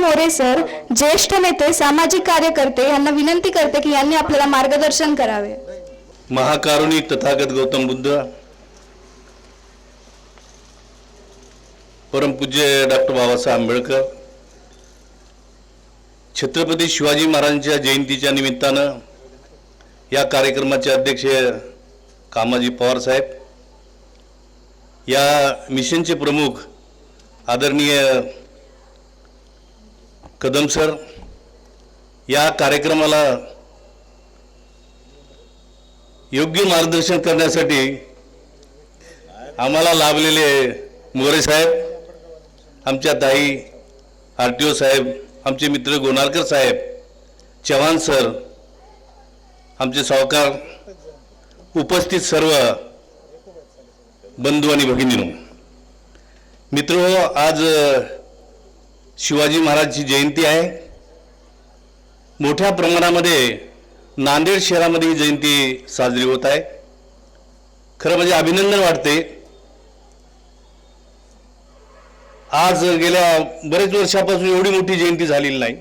More sir ज्येष्ठ नेते सामाजिक कार्यकर्ते यांना विनंती करते की यांनी आपल्याला मार्गदर्शन करावे. महाकारुणिक तथागत गौतम बुद्ध परमपूज्य डॉक्टर बाबासाहेब आंबेडकर छत्रपती शिवाजी महाराजांच्या जयंतीच्या निमित्तानं या कार्यक्रमाचे अध्यक्ष कामाजी पवार साहेब या मिशनचे प्रमुख आदरणीय कदम सर या कार्यक्रमाला योग्य मार्गदर्शन करण्यासाठी आम्हाला लाभलेले मोरे साहेब आमच्या ताई आर टी ओ साहेब आमचे मित्र गोनारकर साहेब चव्हाण सर आमचे सावकार उपस्थित सर्व बंधू आणि भगिनीनो. मित्र आज शिवाजी महाराजची जयंती आहे. मोठ्या प्रमाणामध्ये नांदेड शहरामध्ये ही जयंती साजरी होत आहे. खरं म्हणजे अभिनंदन वाटते. आज गेल्या बरेच वर्षापासून एवढी मोठी जयंती झालेली नाही.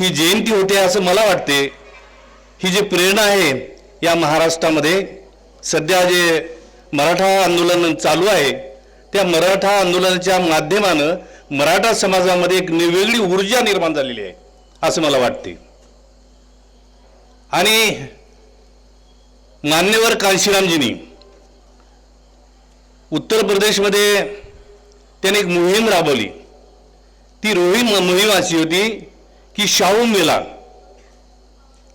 ही जयंती होते असं मला वाटते. ही जी प्रेरणा आहे या महाराष्ट्रामध्ये सध्या जे मराठा आंदोलन चालू आहे त्या मराठा आंदोलनाच्या माध्यमानं मराठा समाजामध्ये एक वेगळी ऊर्जा निर्माण झालेली आहे असं मला वाटते आणि मान्यवर कांशीरामजींनी उत्तर प्रदेशमध्ये त्याने एक मोहीम राबवली. ती रोहिम मोहीम अशी होती की शाहू मेला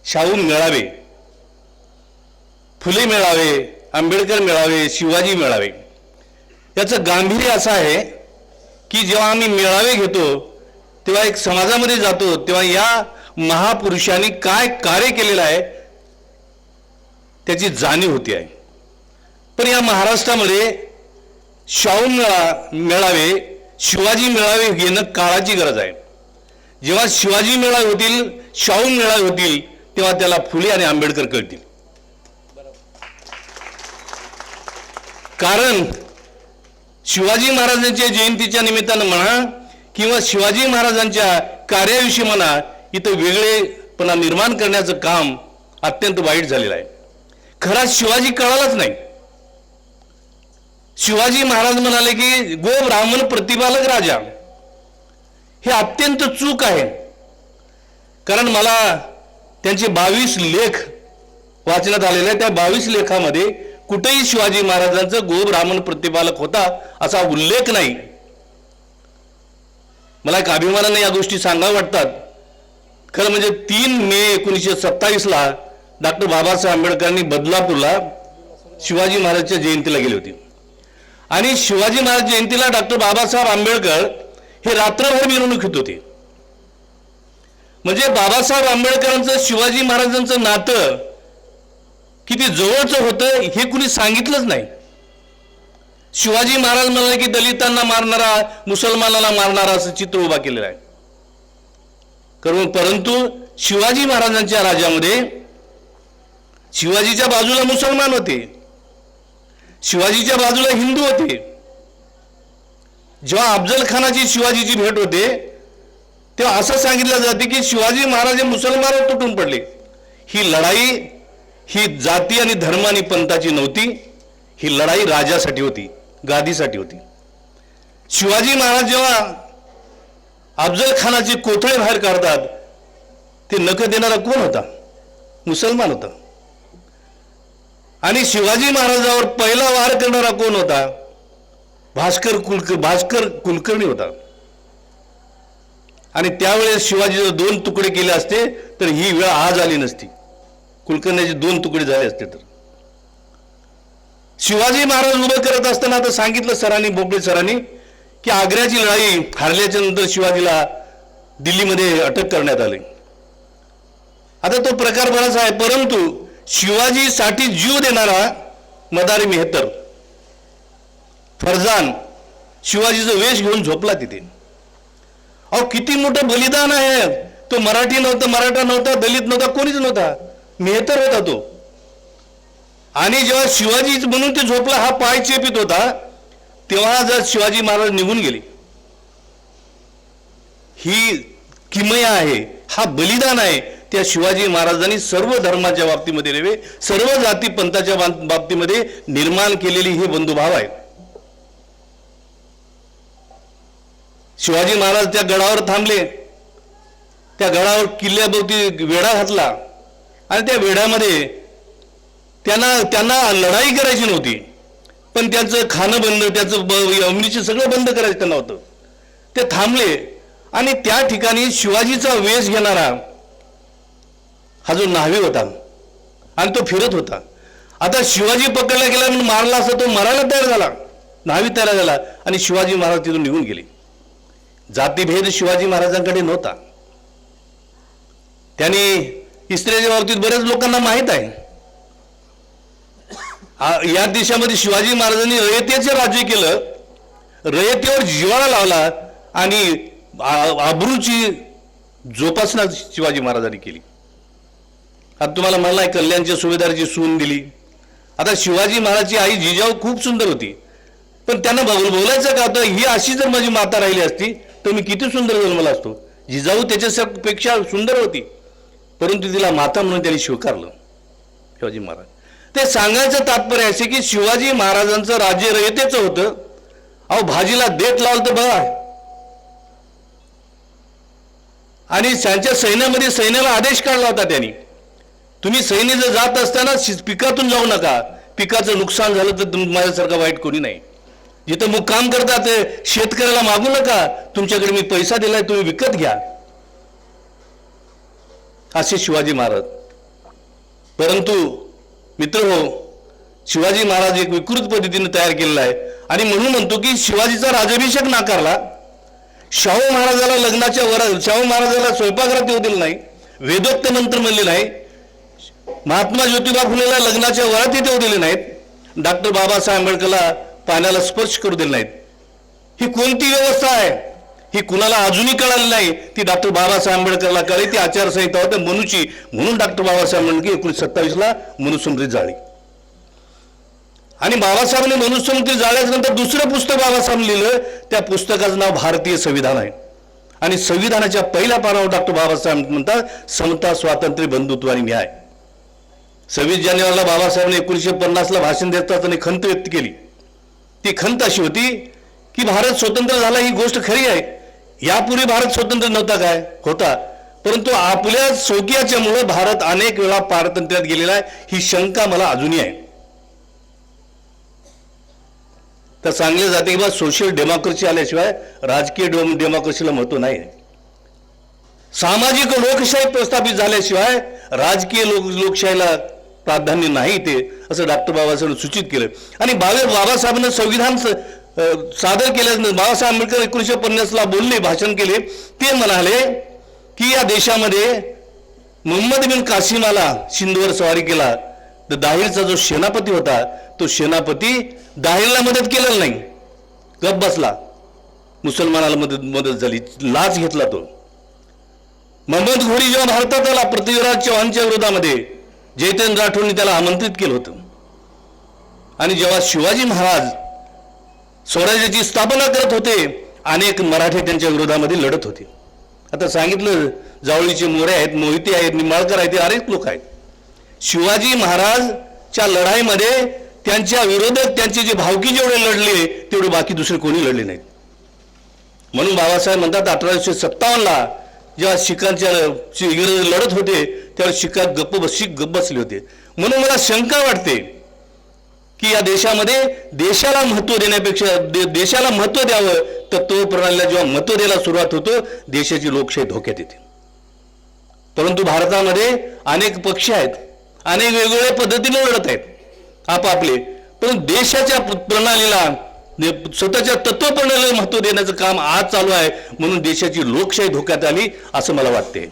शाहू मेळावे फुले मेळावे आंबेडकर मेळावे शिवाजी मेळावे. याचं गांभीर्य असं आहे की जेव्हा आम्ही मेळावे घेतो तेव्हा एक समाजामध्ये जातो तेव्हा या महापुरुषांनी काय कार्य केलेलं आहे त्याची जाणीव होती आहे. पण या महाराष्ट्रामध्ये शाहू मेळा मेळावे शिवाजी मेळावे घेणं काळाची गरज आहे. जेव्हा शिवाजी मेळावे होतील शाहू मेळावे होतील तेव्हा त्याला फुले आणि आंबेडकर कळतील. कारण शिवाजी महाराजांच्या जयंतीच्या निमित्तानं म्हणा किंवा शिवाजी महाराजांच्या कार्याविषयी म्हणा इथं वेगळेपणा निर्माण करण्याचं काम अत्यंत वाईट झालेलं आहे. खरा शिवाजी कळालाच नाही. शिवाजी महाराज म्हणाले की गो ब्राह्मण प्रतिपालक राजा. हे अत्यंत चूक आहे. कारण मला त्यांचे बावीस लेख वाचण्यात आलेले आहे त्या बावीस लेखामध्ये कुठेही शिवाजी महाराजांचं गो ब्राह्मण प्रतिपालक होता असा उल्लेख नाही. मला एक अभिमानाने या गोष्टी सांगाव्या वाटतात. खरं म्हणजे तीन मे एकोणीसशे सत्तावीसला डॉक्टर बाबासाहेब आंबेडकरांनी बदलापूरला शिवाजी महाराजच्या जयंतीला गेली होती. आणि शिवाजी महाराज जयंतीला डॉक्टर बाबासाहेब आंबेडकर हे रात्रभर मिरवणूक होते. म्हणजे बाबासाहेब आंबेडकरांचं शिवाजी महाराजांचं नातं किती जवळचं होतं हे कुणी सांगितलंच नाही. शिवाजी महाराज म्हणाले की दलितांना मारणारा मुसलमानाला मारणारा असं चित्र उभा केलेलं आहे. कारण परंतु शिवाजी महाराजांच्या राज्यामध्ये शिवाजीच्या बाजूला मुसलमान होते. शिवाजीच्या बाजूला हिंदू होते. जेव्हा अफजल खानाची शिवाजीची भेट होते तेव्हा असं सांगितलं जाते की शिवाजी महाराज हे मुसलमान तुटून पडले. ही लढाई ही जाती आणि धर्म आणि पंथाची नव्हती ही लढाई राजासाठी होती गादीसाठी होती. शिवाजी महाराज जेव्हा अफजल खानाचे कोथळे बाहेर काढतात ते नख देणारा कोण होता? मुसलमान होता. आणि शिवाजी महाराजावर पहिला वार करणारा कोण होता? भास्कर कुलक भास्कर कुलकर्णी होता. आणि त्यावेळेस शिवाजी जर दोन तुकडे केले असते तर ही वेळ आज आली नसती. कुलकर्ण्याचे दोन तुकडे झाले असते तर. शिवाजी महाराज उभं करत असताना आता सांगितलं सरांनी बोबडे सरांनी की आग्र्याची लढाई हारल्याच्या नंतर शिवाजीला दिल्लीमध्ये अटक करण्यात आली. आता तो प्रकार बराच आहे परंतु शिवाजीसाठी जीव देणारा मदारी मेहतर फरजान शिवाजीचं वेश घेऊन झोपला तिथे. अहो किती मोठं बलिदान आहे. तो मराठी नव्हता मराठा नव्हता दलित नव्हता कोणीच नव्हता. मेहतर होता तो आणि जेव्हा शिवाजी म्हणून ते झोपला हा पाय चेपित होता तेव्हा जर शिवाजी महाराज निघून गेले. ही किमया आहे हा बलिदान आहे त्या शिवाजी महाराजांनी सर्व धर्माच्या बाबतीमध्ये नव्हे सर्व जाती पंथाच्या बाब- बाबतीमध्ये निर्माण केलेली हे बंधुभाव आहे. शिवाजी महाराज त्या गडावर थांबले. त्या गडावर किल्ल्याभोवती वेढा घातला. आणि त्या वेढ्यामध्ये त्यांना त्यांना लढाई करायची नव्हती. पण त्यांचं खाणं बंद त्याचं ब- अमलीचं सगळं बंद करायचं त्यांना होतं. ते थांबले आणि त्या ठिकाणी शिवाजीचा वेश घेणारा हा जो न्हावी होता आणि तो फिरत होता. आता शिवाजी पकडला गेला म्हणून मारला असता तो मरायला तयार झाला. न्हावी तयार झाला आणि शिवाजी महाराज तिथून निघून गेले. जातीभेद शिवाजी महाराजांकडे नव्हता. त्यांनी इस्त्रीच्या बाबतीत बऱ्याच लोकांना माहीत आहे. या देशामध्ये शिवाजी महाराजांनी रयतेचे राज्य केलं. रयतेवर जिवाळा लावला आणि आ- जोपासना शिवाजी महाराजांनी केली. आता तुम्हाला मला आहे कल्याणच्या सुभेदाराची सून दिली. आता शिवाजी महाराजची आई जिजाऊ खूप सुंदर होती. पण त्यांना बोलायचं का होतं? ही अशी जर माझी माता राहिली असती तर मी किती सुंदर जन्मला असतो? जिजाऊ त्याच्यापेक्षा सुंदर होती. परंतु तिला माता म्हणून त्यांनी स्वीकारलं शिवाजी महाराज. ते सांगायचं तात्पर्य असे की शिवाजी महाराजांचं राज्य रयतेचं होतं. अहो भाजीला देत लावलं तर बघा आणि त्यांच्या सैन्यामध्ये सैन्याला आदेश काढला होता त्यांनी. तुम्ही सैन्य जर जात असताना पिकातून जाऊ नका. पिकाचं नुकसान झालं तर माझ्यासारखं वाईट कोणी नाही. जिथं मुक्काम करतात शेतकऱ्याला मागू नका. तुमच्याकडे मी पैसा दिलाय तुम्ही विकत घ्या. असे शिवाजी महाराज. परंतु मित्र हो शिवाजी महाराज एक विकृत पद्धतीने तयार केलेला आहे. आणि म्हणून म्हणतो की शिवाजीचा राजाभिषेक नाकारला. शाहू महाराजाला लग्नाच्या वर शाहू महाराजाला स्वयंपाकघरात येऊ दिलं नाही. वेदोक्त मंत्र म्हणले नाही. महात्मा ज्योतिबा फुलेला लग्नाच्या वरात येऊ दिले नाहीत. डॉक्टर बाबासाहेब आंबेडकरला पाण्याला स्पर्श करू दिले नाहीत. ही कोणती व्यवस्था आहे? ही कुणाला अजूनही कळाली नाही. ती डॉक्टर बाबासाहेब आंबेडकरला कळली ती आचारसंहिता होते. मनुची म्हणून डॉक्टर बाबासाहेब आंबेडकर एकोणीशे सत्तावीसला मनुस्मृती जाळी. आणि बाबासाहेबांनी मनुस्मृती जाळल्यानंतर दुसरं पुस्तक बाबासाहेब लिहिलं त्या पुस्तकाचं नाव भारतीय संविधान आहे. आणि संविधानाच्या पहिल्या पानावर डॉक्टर बाबासाहेब म्हणतात समता स्वातंत्र्य बंधुत्व आणि न्याय. सव्वीस जानेवारीला बाबासाहेबांनी एकोणीसशे पन्नासला भाषण देतात त्यांनी खंत व्यक्त केली. ती खंत अशी होती की भारत स्वतंत्र झाला ही गोष्ट खरी आहे. यापूर्वी भारत स्वतंत्र नव्हता काय? होता. परंतु आपल्या सौकियाच्यामुळे भारत अनेक वेळा पारतंत्र्यात गेलेला आहे. ही शंका मला अजूनही आहे. तर सांगले जाते की बा सोशल डेमोक्रेसी आल्याशिवाय राजकीय डेम- डेमोक्रेसीला महत्त्व नाही आहे. सामाजिक लोकशाही प्रस्थापित झाल्याशिवाय राजकीय लोक लोकशाहीला प्राधान्य नाही ते असं डॉक्टर बाबासाहेबांनी सूचित केलं. आणि बाबा बाबासाहेबांना संविधान सादर केल्यानंतर बाबासाहेब आंबेडकर एकोणीसशे पन्नासला बोलले भाषण केले. ते म्हणाले की या देशामध्ये मोहम्मद बिन कासिमाला सिंधूवर सवारी केला. तर दाहिरचा जो सेनापती होता तो सेनापती दाहिरला मदत केलेला नाही. गप बसला. मुसलमानाला मदत मदत झाली. लाच घेतला तो. मोहम्मद घोरी जेव्हा भारतात आला पृथ्वीराज चव्हाणच्या विरोधामध्ये जयतेंद्र राठोडने त्याला आमंत्रित केलं होतं. आणि जेव्हा शिवाजी महाराज स्वराज्याची स्थापना करत होते. अनेक मराठे त्यांच्या विरोधामध्ये लढत होते. आता सांगितलं जावळीचे मोरे आहेत मोहिते आहेत निंबाळकर आहेत हे अनेक लोक आहेत. शिवाजी महाराजच्या लढाईमध्ये त्यांच्या विरोधक त्यांचे जे भावकी जेवढे लढले तेवढे बाकी दुसरे कोणी लढले नाहीत. म्हणून बाबासाहेब म्हणतात अठराशे सत्तावन्नला जेव्हा शिखांच्या इंग्रज लढत होते त्यावेळी शिखात गप्प बस शिख गप्प बसले होते. म्हणून मला शंका वाटते की या देशामध्ये देशाला महत्त्व देण्यापेक्षा दे, देशाला महत्त्व द्यावं तर तो प्रणालीला जेव्हा महत्त्व द्यायला सुरुवात होतो देशाची लोकशाही धोक्यात येते. परंतु भारतामध्ये अनेक पक्ष आहेत अनेक वेगवेगळ्या पद्धतीने लढत आहेत आपापले. पण देशाच्या प्रणालीला स्वतःच्या तत्व प्रणालीला महत्त्व देण्याचं काम आज चालू आहे म्हणून देशाची लोकशाही धोक्यात आली असं मला वाटते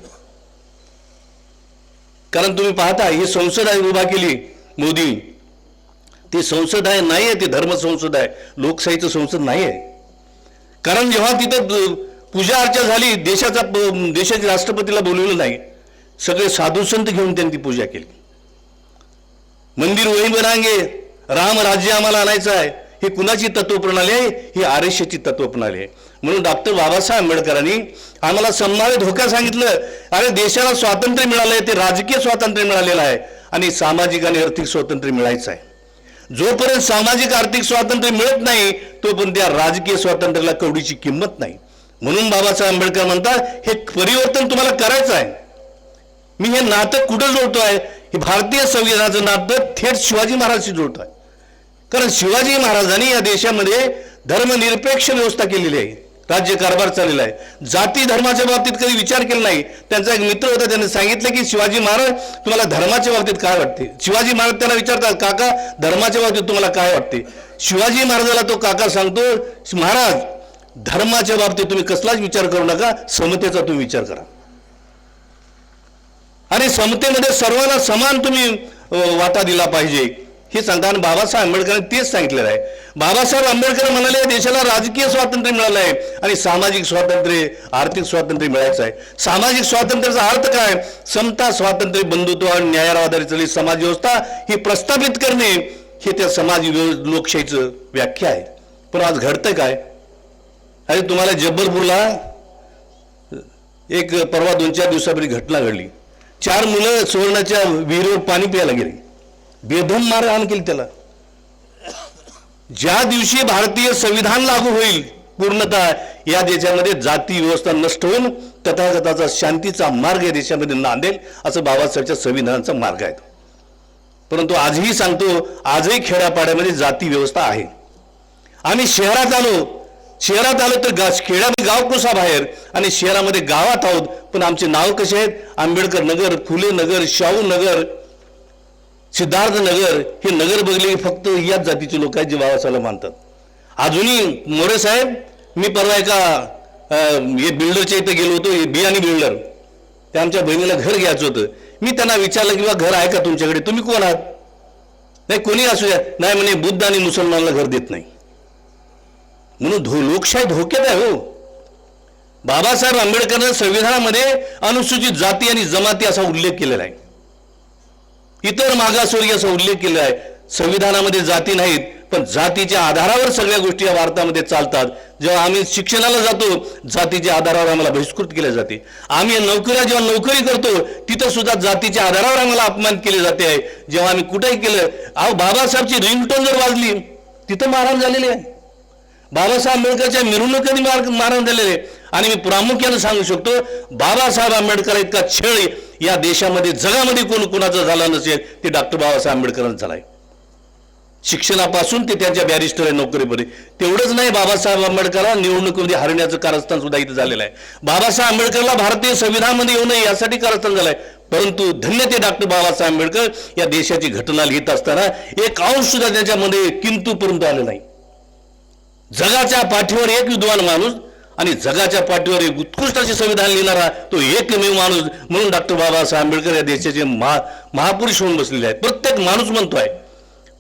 कारण तुम्ही पाहता ही संसद आहे उभा केली मोदी. ती संसद आहे नाही आहे ती धर्म संसद आहे. लोकशाहीचं संसद नाही आहे कारण जेव्हा तिथं पूजा अर्चा झाली देशाचा देशाच्या राष्ट्रपतीला बोलवलं नाही. सगळे साधू संत घेऊन त्यांनी ती पूजा केली. मंदिर वही बनांगे राम राज्य आम्हाला आणायचं आहे. ही कुणाची तत्वप्रणाली आहे? ही आर तत्वप्रणाली आहे. म्हणून डॉक्टर बाबासाहेब आंबेडकरांनी आम्हाला संभाव्य धोका सांगितलं. अरे देशाला स्वातंत्र्य मिळालंय ते राजकीय स्वातंत्र्य मिळालेलं आहे. आणि सामाजिक आणि आर्थिक स्वातंत्र्य मिळायचं आहे. जोपर्यंत सामाजिक आर्थिक स्वातंत्र्य मिळत नाही तोपर्यंत त्या राजकीय स्वातंत्र्याला कवडीची किंमत नाही. म्हणून बाबासाहेब आंबेडकर म्हणतात हे परिवर्तन तुम्हाला करायचं आहे. मी हे नातं कुठं जोडतोय हे भारतीय संविधानाचं नातं थेट शिवाजी महाराजशी आहे. कारण शिवाजी महाराजांनी या देशामध्ये धर्मनिरपेक्ष व्यवस्था केलेली आहे. राज्य कारभार चाललेला आहे. जाती धर्माच्या बाबतीत कधी विचार केला नाही. त्यांचा एक मित्र होता त्यांनी सांगितलं की शिवाजी महाराज तुम्हाला धर्माच्या बाबतीत काय वाटते? शिवाजी महाराज त्यांना विचारतात काका धर्माच्या बाबतीत तुम्हाला काय वाटते? शिवाजी महाराजाला तो काका सांगतो महाराज धर्माच्या बाबतीत तुम्ही कसलाच विचार करू नका समतेचा तुम्ही विचार करा. आणि समतेमध्ये सर्वांना समान तुम्ही वाटा दिला पाहिजे. हे सांगताना बाबासाहेब आंबेडकरांनी तेच सांगितलेलं आहे. बाबासाहेब आंबेडकर म्हणाले देशाला राजकीय स्वातंत्र्य मिळालं आहे आणि सामाजिक स्वातंत्र्य आर्थिक स्वातंत्र्य मिळायचं आहे. सामाजिक स्वातंत्र्याचा अर्थ काय? समता स्वातंत्र्य बंधुत्व आणि न्यायावर आधारित चाललेली समाज व्यवस्था ही प्रस्थापित करणे हे त्या समाज लोकशाहीचं व्याख्या आहे. पण आज घडतं काय? अरे तुम्हाला जब्बलपूरला एक परवा दोन चार दिवसापूर्वी घटना घडली. चार मुलं सुवर्णाच्या विहिरीवर पाणी प्यायला गेली. बेदम मारहाण केली त्याला. ज्या दिवशी भारतीय संविधान लागू होईल पूर्णतः या देशामध्ये जाती व्यवस्था नष्ट होऊन तथागताचा शांतीचा मार्ग या देशामध्ये नांदेल असं बाबासाहेबच्या संविधानाचा मार्ग आहे परंतु आजही सांगतो आजही खेड्यापाड्यामध्ये जाती व्यवस्था आहे. आम्ही शहरात आलो. शहरात आलो तर गा खेड्यामध्ये गाव कसा बाहेर आणि शहरामध्ये गावात आहोत. पण आमचे नाव कसे आहेत? आंबेडकर नगर फुले नगर शाहू नगर सिद्धार्थ नगर हे नगर बघले फक्त याच जातीचे लोक आहेत जे बाबासाहेबला मानतात. अजूनही मोरे साहेब मी परवा एका हे बिल्डरच्या इथे गेलो होतो हे बियाणी बिल्डर त्या आमच्या बहिणीला घर घ्यायचं होतं. मी त्यांना विचारलं की बा घर आहे का तुमच्याकडे? तुम्ही कोण आहात? नाही कोणी असू द्या. नाही म्हणे बुद्ध आणि मुसलमानला घर देत नाही. म्हणून धो लोकशाही धोक्यात आहे हो. बाबासाहेब आंबेडकरनं संविधानामध्ये अनुसूचित जाती आणि जमाती असा उल्लेख केलेला आहे. इतर मागासवर्गीयाचा उल्लेख केला आहे. संविधानामध्ये जाती नाहीत पण जातीच्या आधारावर सगळ्या गोष्टी या भारतामध्ये चालतात. जेव्हा आम्ही शिक्षणाला जातो जातीच्या आधारावर आम्हाला बहिष्कृत केले जाते. आम्ही नोकऱ्या जेव्हा नोकरी करतो तिथं सुद्धा जातीच्या आधारावर आम्हाला अपमान केले जाते. आहे जेव्हा आम्ही कुठेही केलं अहो बाबासाहेबची रिंगटोन जर वाजली तिथं मारहाण झालेली आहे. बाबासाहेब आंबेडकरच्या मिरवणुकीने मार मारण आहे. आणि मी प्रामुख्याने सांगू शकतो बाबासाहेब आंबेडकर इतका छेळ या देशामध्ये जगामध्ये कोण कोणाचं झालं नसेल ते डॉक्टर बाबासाहेब आंबेडकरांचा झालाय. शिक्षणापासून ते त्यांच्या बॅरिस्टर नोकरीमध्ये. तेवढंच नाही बाबासाहेब आंबेडकरला निवडणुकीमध्ये हरण्याचं कारस्थान सुद्धा इथं झालेलं आहे. बाबासाहेब आंबेडकरला भारतीय संविधानामध्ये येऊ नये यासाठी कारस्थान झालंय. परंतु धन्य ते डॉक्टर बाबासाहेब आंबेडकर या देशाची घटना लिहित असताना एक अंश सुद्धा त्याच्यामध्ये किंतूपर्यंत आलं नाही. जगाच्या पाठीवर एक विद्वान माणूस आणि जगाच्या पाठीवर एक उत्कृष्ट असे संविधान लिहिणारा तो एकमेव माणूस म्हणून डॉक्टर बाबासाहेब आंबेडकर या देशाचे महा महापुरुष होऊन बसलेले आहेत. प्रत्येक माणूस म्हणतोय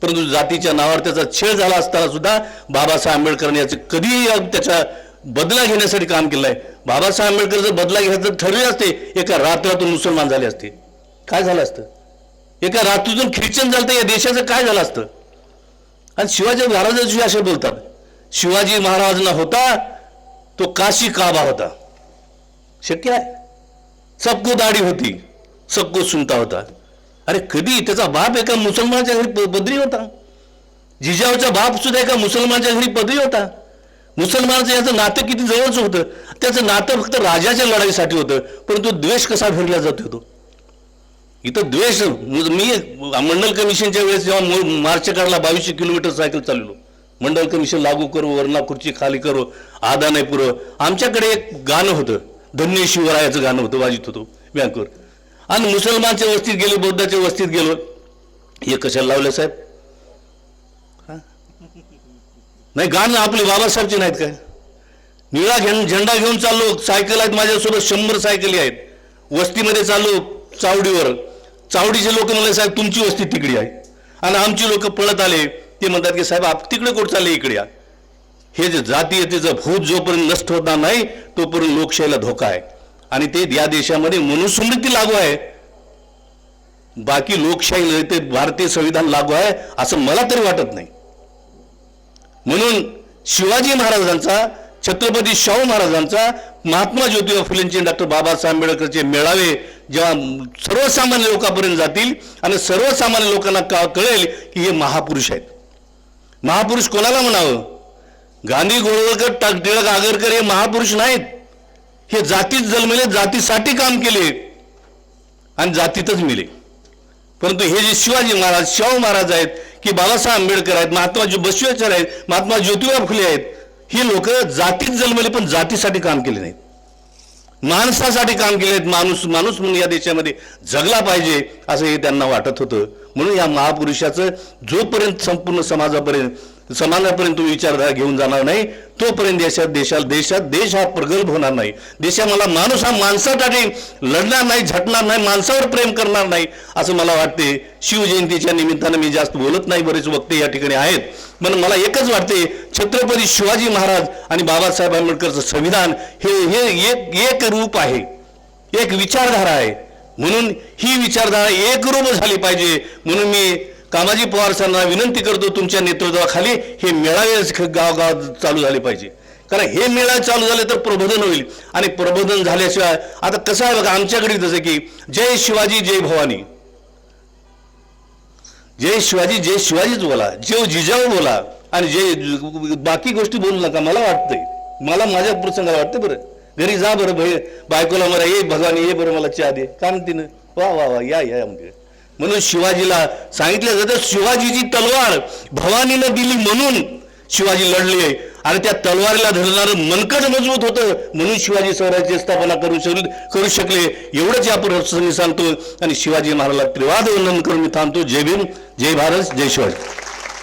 परंतु जातीच्या नावावर त्याचा छेड झाला असताना सुद्धा बाबासाहेब आंबेडकरांनी याचं कधीही त्याचा बदला घेण्यासाठी काम केलं आहे बाबासाहेब आंबेडकर जर बदला घ्यायचं ठरले असते एका रात्रातून मुसलमान झाले असते. काय झालं असतं? एका रात्रीतून ख्रिश्चन झालं तर या देशाचं काय झालं असतं? आणि शिवाजी महाराजांशी असे बोलतात. शिवाजी महाराज ना होता तो काशी काबा होता. शक्य आहे. सबको दाढी होती सबको सुनता होता. अरे कधी त्याचा बाप एका मुसलमानाच्या घरी प- पदरी होता? जिजाऊचा बाप सुद्धा एका मुसलमानाच्या घरी पदरी होता. मुसलमानाचं याचं नातं किती जवळचं होतं. त्याचं नातं फक्त राजाच्या लढाईसाठी होतं. परंतु द्वेष कसा फिरला जात होतो? इथं द्वेष मी मंडल कमिशनच्या वेळेस जेव्हा मार्च काढला बावीसशे किलोमीटर सायकल चाललो मंडल कमिशन लागू करू वरना खुर्ची खाली करू आदा नाही पुरं. आमच्याकडे एक गाणं होतं धन्य शिवरायाचं गाणं होतं वाजित होतो बँकवर आणि मुसलमानच्या वस्तीत गेलो बौद्धाच्या वस्तीत गेलो. हे कशाला लावलं साहेब? नाही गाणं आपले बाबासाहेबचे नाहीत काय? निळा घेऊन झेंडा घेऊन चाललो सायकल आहेत माझ्यासोबत शंभर सायकली आहेत. वस्तीमध्ये चाललो चावडीवर. चावडीचे लोक म्हणले साहेब तुमची वस्ती तिकडी आहे. आणि आमची लोक पळत आले. ते म्हणतात की साहेब आप तिकडे कुठं चालले इकडे या? हे जे जातीयतेचं भूत जोपर्यंत नष्ट होणार नाही तोपर्यंत लोकशाहीला धोका आहे. आणि ते या देशामध्ये मनुस्मृती लागू आहे. बाकी लोकशाही ते भारतीय संविधान लागू आहे असं मला तरी वाटत नाही. म्हणून शिवाजी महाराजांचा छत्रपती शाहू महाराजांचा महात्मा ज्योतिबा फुलेंचे डॉक्टर बाबासाहेब आंबेडकरचे मेळावे जेव्हा सर्वसामान्य लोकांपर्यंत जातील आणि सर्वसामान्य लोकांना का कळेल की हे महापुरुष आहेत. महापुरुष कोणाला म्हणावं? गांधी गोळवळकर टक टिळक आगरकर हे महापुरुष नाहीत. हे जातीत जन्मले जातीसाठी काम केले आणि जातीतच मिले. परंतु हे जे शिवाजी महाराज शाहू महाराज आहेत की बाबासाहेब आंबेडकर आहेत महात्मा जो बसवेश्वर आहेत महात्मा ज्योतिबा फुले आहेत ही लोक जातीत जन्मले पण जातीसाठी काम केले नाहीत. माणसासाठी काम केले आहेत माणूस माणूस म्हणून या देशामध्ये जगला पाहिजे असं हे त्यांना वाटत होतं. म्हणून या महापुरुषाचं जोपर्यंत संपूर्ण समाजापर्यंत समाजापर्यंत विचारधारा घेऊन जाणार नाही तोपर्यंत देशात देशाला देशात देश हा प्रगल्भ होणार नाही. देशा मला माणूस हा माणसासाठी लढणार नाही झटणार नाही माणसावर प्रेम करणार नाही असं मला वाटते. शिवजयंतीच्या निमित्तानं मी जास्त बोलत नाही बरेच वक्ते या ठिकाणी आहेत. पण मला एकच वाटते छत्रपती शिवाजी महाराज आणि बाबासाहेब आंबेडकरचं संविधान हे हे एक एक रूप आहे. एक विचारधारा आहे. म्हणून ही विचारधारा एकरूप झाली पाहिजे. म्हणून मी कामाजी पवार सरांना विनंती करतो तुमच्या नेतृत्वाखाली हे मेळावे गावगाव चालू झाले पाहिजे. कारण हे मेळावे चालू झाले तर प्रबोधन होईल. आणि प्रबोधन झाल्याशिवाय आता कसं आहे बघा आमच्याकडे जसं की जय शिवाजी जय भवानी. जय शिवाजी जय शिवाजीच बोला. जेव जिजाऊ बोला. आणि जे बाकी गोष्टी बोलू नका. मला वाटतंय. मला माझ्या प्रसंगाला वाटतं बरं. घरी जा बरं भय बायकोला मला ये भगवान ये बरं मला चहा दे. का म्हणते वा वा वा या या म्हणजे म्हणून शिवाजीला सांगितलं जातं शिवाजीची तलवार भवानीनं दिली म्हणून शिवाजी लढले. आणि त्या तलवारीला धरणारं मनकट मजबूत होतं. म्हणून शिवाजी स्वराज्याची स्थापना करू शक करू शकले. एवढंच या प्रसंगी सांगतो आणि शिवाजी महाराजला त्रिवाद वंदन करून मी थांबतो. जय भीम जय भारत जय शिवाजी.